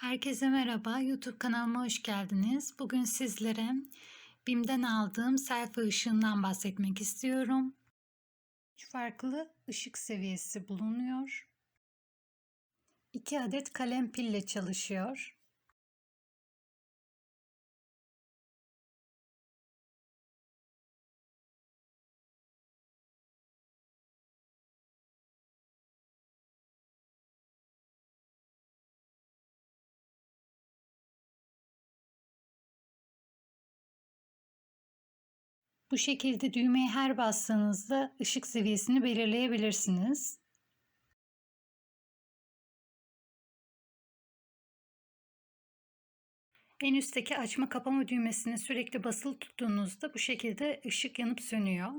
Herkese merhaba, YouTube kanalıma hoş geldiniz. Bugün sizlere BİM'den aldığım selfie ışığından bahsetmek istiyorum. Üç farklı ışık seviyesi bulunuyor. 2 adet kalem pille çalışıyor. Bu şekilde düğmeye her bastığınızda ışık seviyesini belirleyebilirsiniz. En üstteki açma kapama düğmesini sürekli basılı tuttuğunuzda bu şekilde ışık yanıp sönüyor.